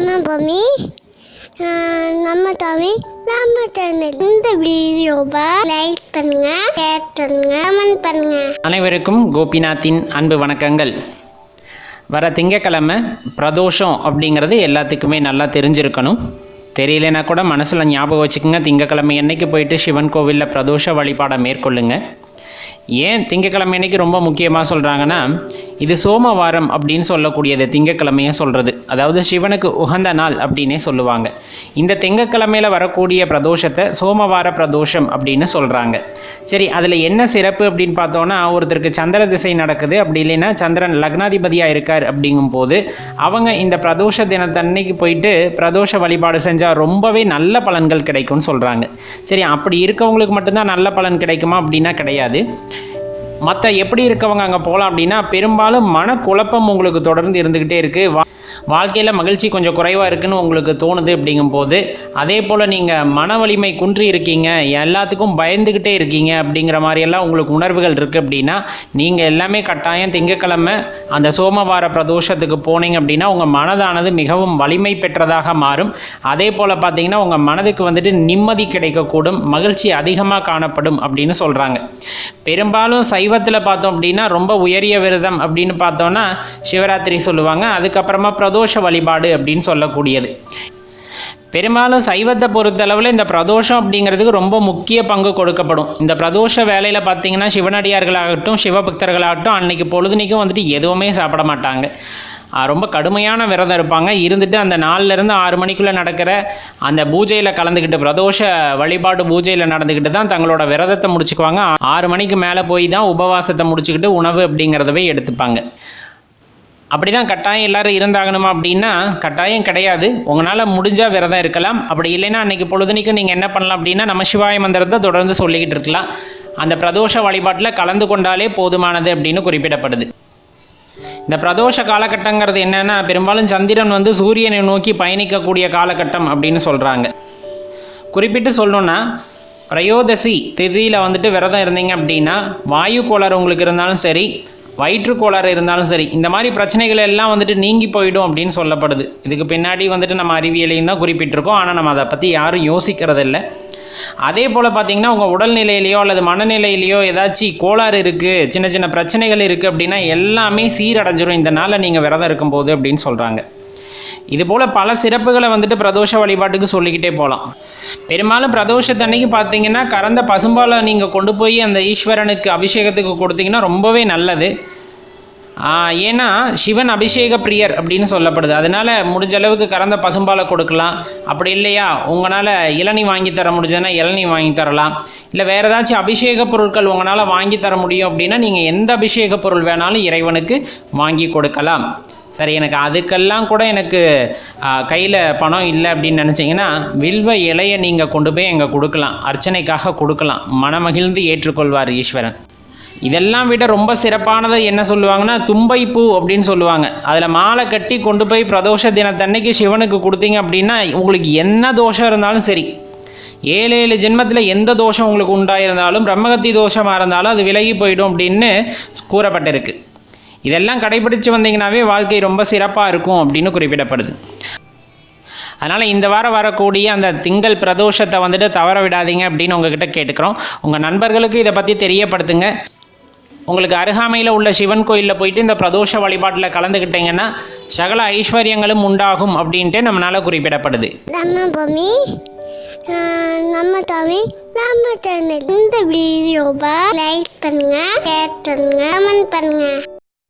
நம்ம பூமி நம்ம தமிழ் நம்ம தமிழ் இந்த வீடியோவை லைக் பண்ணுங்க ஷேர் பண்ணுங்க கமெண்ட் பண்ணுங்க. அனைவருக்கும் கோபிநாத்தின் அன்பு வணக்கங்கள். வர திங்கக்கிழமை பிரதோஷம் அப்படிங்கிறது எல்லாத்துக்குமே நல்லா தெரிஞ்சிருக்கணும். தெரியலனா கூட மனசில் ஞாபகம் வச்சுக்கோங்க. திங்கக்கிழமை என்னைக்கு போயிட்டு சிவன் கோவிலில் பிரதோஷ வழிபாடை மேற்கொள்ளுங்க. ஏன் திங்கக்கிழமை அன்னைக்கு ரொம்ப முக்கியமாக சொல்கிறாங்கன்னா இது சோமவாரம் அப்படின்னு சொல்லக்கூடியது திங்கக்கிழமையை சொல்கிறது அதாவது சிவனுக்கு உகந்த நாள் அப்படின்னே சொல்லுவாங்க. இந்த திங்கக்கிழமையில் வரக்கூடிய பிரதோஷத்தை சோமவார பிரதோஷம் அப்படின்னு சொல்கிறாங்க சரி அதில் என்ன சிறப்பு அப்படின்னு பார்த்தோன்னா ஒருத்தருக்கு சந்திர திசை நடக்குது அப்படி இல்லைன்னா சந்திரன் லக்னாதிபதியாக இருக்கார் அப்படிங்கும்போது அவங்க இந்த பிரதோஷ தினத்தன்னைக்கு போயிட்டு பிரதோஷ வழிபாடு செஞ்சால் ரொம்பவே நல்ல பலன்கள் கிடைக்கும்னு சொல்கிறாங்க சரி அப்படி இருக்கவங்களுக்கு மட்டும்தான் நல்ல பலன் கிடைக்குமா அப்படின்னா கிடையாது. மற்ற எப்படி இருக்கவங்க அங்கே போகலாம் அப்படின்னா பெரும்பாலும் மனக்குழப்பம் உங்களுக்கு தொடர்ந்து இருந்துக்கிட்டே இருக்குது வா வாழ்க்கையில் மகிழ்ச்சி கொஞ்சம் குறைவாக இருக்குன்னு உங்களுக்கு தோணுது அப்படிங்கும்போது அதே போல் நீங்கள் மன வலிமை குன்றி இருக்கீங்க எல்லாத்துக்கும் பயந்துக்கிட்டே இருக்கீங்க அப்படிங்கிற மாதிரியெல்லாம் உங்களுக்கு உணர்வுகள் இருக்குது அப்படின்னா நீங்கள் எல்லாமே கட்டாயம் திங்கக்கிழமை அந்த சோமவார பிரதோஷத்துக்கு போனீங்க அப்படின்னா உங்கள் மனதானது மிகவும் வலிமை பெற்றதாக மாறும். அதே போல் பார்த்தீங்கன்னா உங்கள் மனதுக்கு வந்துட்டு நிம்மதி கிடைக்கக்கூடும் மகிழ்ச்சி அதிகமாக காணப்படும் அப்படின்னு சொல்கிறாங்க பெரும்பாலும் சைவத்தில் பார்த்தோம் அப்படின்னா ரொம்ப உயரிய விரதம் அப்படின்னு பார்த்தோன்னா சிவராத்திரி சொல்லுவாங்க. அதுக்கப்புறமா பிரதோஷ வழிபாடு அப்படின்னு சொல்லக்கூடியது. பெரும்பாலும் சைவத்தை பொறுத்தளவில் இந்த பிரதோஷம் அப்படிங்கிறதுக்கு ரொம்ப முக்கிய பங்கு கொடுக்கப்படும். இந்த பிரதோஷ வேலையில் பார்த்தீங்கன்னா சிவனடியார்களாகட்டும் சிவபக்தர்களாகட்டும் அன்னைக்கு பொழுதுனைக்கும் வந்துட்டு எதுவுமே சாப்பிட மாட்டாங்க. ரொம்ப கடுமையான விரதம் இருப்பாங்க. இருந்துட்டு அந்த நாலுலேருந்து ஆறு மணிக்குள்ளே நடக்கிற அந்த பூஜையில் கலந்துக்கிட்டு பிரதோஷ வழிபாடு பூஜையில் நடந்துக்கிட்டு தான் தங்களோட விரதத்தை முடிச்சுக்குவாங்க. ஆறு மணிக்கு மேலே போய் தான் உபவாசத்தை முடிச்சுக்கிட்டு உணவு அப்படிங்கிறதவே எடுத்துப்பாங்க. அப்படி தான் கட்டாயம் எல்லாரும் இருந்தாகணுமா அப்படின்னா கட்டாயம் கிடையாது. உங்களால் முடிஞ்சால் விரதம் இருக்கலாம். அப்படி இல்லைன்னா அன்றைக்கி பொழுதுனிக்கு நீங்கள் என்ன பண்ணலாம் அப்படின்னா நம்ம சிவாய மந்திரத்தை தொடர்ந்து சொல்லிக்கிட்டு இருக்கலாம். அந்த பிரதோஷ வழிபாட்டில் கலந்து கொண்டாலே போதுமானது அப்படின்னு குறிப்பிடப்படுது. இந்த பிரதோஷ காலகட்டங்கிறது என்னன்னா பெரும்பாலும் சந்திரன் வந்து சூரியனை நோக்கி பயணிக்கக்கூடிய காலகட்டம் அப்படின்னு சொல்கிறாங்க குறிப்பிட்டு சொல்லணும்னா பிரயோதசி திதியில் வந்துட்டு விரதம் இருந்தீங்க அப்படின்னா வாயு கோளாறு உங்களுக்கு இருந்தாலும் சரி வயிற்று கோளாறு இருந்தாலும் சரி இந்த மாதிரி பிரச்சனைகள் எல்லாம் வந்துட்டு நீங்கி போயிடும் அப்படின்னு சொல்லப்படுது. இதுக்கு பின்னாடி வந்துட்டு நம்ம அறிவியலையும் தான் குறிப்பிட்டிருக்கோம். ஆனால் நம்ம அதை பற்றி யாரும் யோசிக்கிறதில்ல. அதே போல் பார்த்தீங்கன்னா உங்கள் உடல்நிலையிலையோ அல்லது மனநிலையிலையோ ஏதாச்சும் கோளாறு இருக்குது சின்ன சின்ன பிரச்சனைகள் இருக்குது அப்படின்னா எல்லாமே சீரடைஞ்சிரும் இந்த நாளில் நீங்கள் விரதம் இருக்கும்போது அப்படின்னு சொல்கிறாங்க இது போல் பல சிறப்புகளை வந்துட்டு பிரதோஷ வழிபாட்டுக்கு சொல்லிக்கிட்டே போகலாம் பெரும்பாலும் பிரதோஷத்தன்னைக்கு பார்த்தீங்கன்னா கறந்த பசும்பாலை நீங்கள் கொண்டு போய் அந்த ஈஸ்வரனுக்கு அபிஷேகத்துக்கு கொடுத்தீங்கன்னா ரொம்பவே நல்லது. ஏன்னா சிவன் அபிஷேக பிரியர் அப்படின்னு சொல்லப்படுது. அதனால முடிஞ்ச அளவுக்கு கறந்த பசும்பாலை கொடுக்கலாம். அப்படி இல்லையா? உங்களால் இளநீ வாங்கி தர முடிஞ்சதுன்னா இளநீ வாங்கி தரலாம். இல்லை வேறு ஏதாச்சும் அபிஷேக பொருட்கள் உங்களால் வாங்கி தர முடியும் அப்படின்னா நீங்கள் எந்த அபிஷேக பொருள் வேணாலும் இறைவனுக்கு வாங்கி கொடுக்கலாம். சரி எனக்கு அதுக்கெல்லாம் கூட எனக்கு கையில் பணம் இல்லை அப்படின்னு நினச்சிங்கன்னா வில்வ இலையை நீங்கள் கொண்டு போய் எங்கே கொடுக்கலாம். அர்ச்சனைக்காக கொடுக்கலாம். மனமகிழ்ந்து ஏற்றுக்கொள்வார் ஈஸ்வரன். இதெல்லாம் விட ரொம்ப சிறப்பானது என்ன சொல்லுவாங்கன்னா தும்பைப்பூ அப்படின்னு சொல்லுவாங்க. அதில் மாலை கட்டி கொண்டு போய் பிரதோஷ தினத்தன்னைக்கு சிவனுக்கு கொடுத்தீங்க அப்படின்னா உங்களுக்கு என்ன தோஷம் இருந்தாலும் சரி. ஏழு ஏழு ஜென்மத்தில் எந்த தோஷம் உங்களுக்கு உண்டாயிருந்தாலும் பிரம்மகத்தி தோஷமாக இருந்தாலும் அது விலகி போயிடும் அப்படின்னு கூறப்பட்டிருக்கு. இதெல்லாம் கடைபிடிச்சு வந்தீங்கன்னாவே வாழ்க்கை ரொம்ப சிறப்பாக இருக்கும் அப்படின்னு குறிப்பிடப்படுது. அதனால் இந்த வாரம் வரக்கூடிய அந்த திங்கள் பிரதோஷத்தை வந்துட்டு தவற விடாதீங்க அப்படின்னு உங்ககிட்ட கேட்டுக்கிறோம். உங்கள் நண்பர்களுக்கு இதை பற்றி தெரியப்படுத்துங்க. உங்களுக்கு அருகாமையில் உள்ள சிவன் கோயிலில் போயிட்டு இந்த பிரதோஷ வழிபாட்டில் கலந்துக்கிட்டீங்கன்னா சகல ஐஸ்வர்யங்களும் உண்டாகும் அப்படின்ட்டு நம்மளால் குறிப்பிடப்படுது. நம்ம பூமி நம்ம தமிழ் நம்ம சேனல். இந்த வீடியோவை லைக் பண்ணுங்க ஷேர் பண்ணுங்க கமெண்ட் பண்ணுங்க.